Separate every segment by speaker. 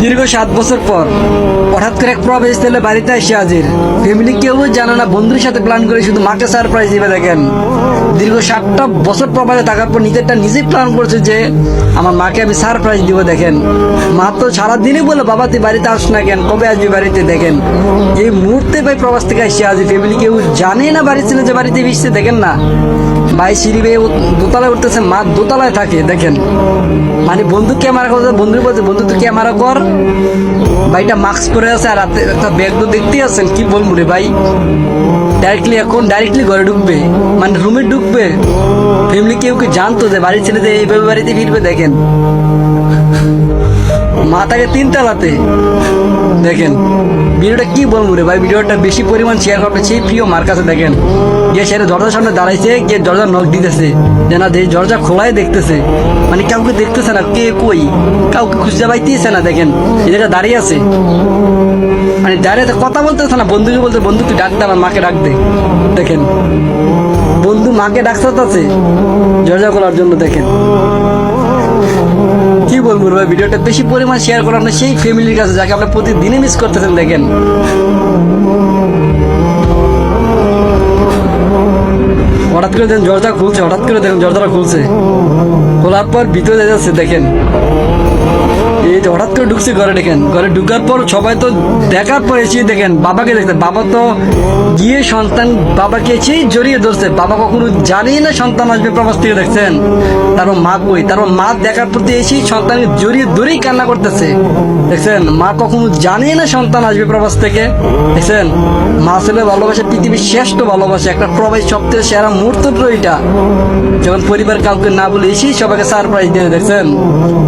Speaker 1: দীর্ঘ সাত বছর পর হঠাৎ করে এক প্রবেশ ছেলে বাড়িতে এসে হাজির। ফ্যামিলি কেউ জানে না, বন্ধুর সাথে প্ল্যান করে শুধু মাকে সারপ্রাইজ দিবে দেখেন। দীর্ঘ সাতটা বছর প্রবাসে থাকার পর নিজেরটা নিজেই প্ল্যান করছে যে আমার মাকে আমি সারপ্রাইজ দিব দেখেন। মা তো সারাদিনই বলে, বাবা, তুই বাড়িতে আস না কেন? কবে আসবি বাড়িতে? দেখেন। এই মুহূর্তে ভাই প্রবাস থেকে এসে হাজির। ফ্যামিলি কেউ জানে না বাড়ির ছেলে যে বাড়িতে বিষছে দেখেন না। ভাই সিঁড়ি বেয়ে দোতলায় উঠতেছে, মা দোতলায় থাকে, দেখেন। মানে বন্ধু ক্যামেরা করছে বন্ধু বলছে বন্ধু তুই ক্যামেরা কর। ভাইটা মাস্ক পরে আছে আর হাতে একটা ব্যাগ তো দেখতেই আছেন, কি বলব রে ভাই? ডাইরেক্টলি এখন ডাইরেক্টলি ঘরে ঢুকবে মানে রুমে ঢুকবে। ফ্যামিলি কেউ কি জানতো যে বাড়ির ছেলে যে এইভাবে বাড়িতে ফিরবে, দেখেন। মা তাকে তিনতলাতে দেখেন, ভিডিওটা কি বলব রে ভাই? ভিডিওটা বেশি পরিমাণ শেয়ার করবে সেই প্রিয় মার কাছে দেখেন। গিয়ে সেটা দরজার সামনে দাঁড়াইছে, গিয়ে দরজা নখ দিতেছে। যে না, যে দরজা খোলাই দেখতেছে। মানে কাউকে দেখতেছে না, কে কই? কাউকে খুঁজে পাইতেছে না, দেখেন। জায়গায় দাঁড়িয়ে আছে। মানে দাঁড়িয়ে কথা বলতেছে না, বন্ধুকে বলতে, বন্ধু, তুই ডাক দে, আমার মাকে ডাক দে। দেখেন, বন্ধু মাকে ডাকতে আছে দরজা খোলার জন্য দেখেন। কি বলব ভাই, ভিডিওটা বেশি পরিমাণ শেয়ার করো আপনার সেই ফ্যামিলির কাছে যাকে আপনি প্রতিদিনই মিস করতেছেন, দেখেন। হঠাৎ করে দেখেন জর্দা খুলছে, হঠাৎ করে দেখেন জর্দাটা খুলছে। খোলার পর ভিতরে যাচ্ছে, দেখেন। এই যে হঠাৎ করে ঢুকছে ঘরে দেখেন, ঘরে ঢুকার পর সবাই তো দেখার পর এসে দেখেন, বাবাকে দেখতে। বাবা তো গিয়ে সন্তান বাবাকে এসেই জড়িয়ে ধরছে। বাবা কখনো জানেই না সন্তান আসবে প্রবাস থেকে, দেখছেন? তারপর মা কই? তারপর মা দেখার প্রতি এসেই সন্তানকে জড়িয়ে ধরেই কান্না করতেছে। দেখছেন? মা কখনো জানেই না সন্তান আসবে প্রবাস থেকে। দেখছেন? মা ছেলে ভালোবাসা পৃথিবীর শ্রেষ্ঠ ভালোবাসা, একটা প্রবাস সবথেকে সেরা মুহূর্ত এটা। যখন পরিবার কাউকে না বলে এসেই সবাইকে সারপ্রাইজ দিয়ে, দেখছেন?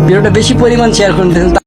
Speaker 1: ভিডিওটা বেশি পরিমাণ শেয়ার করে until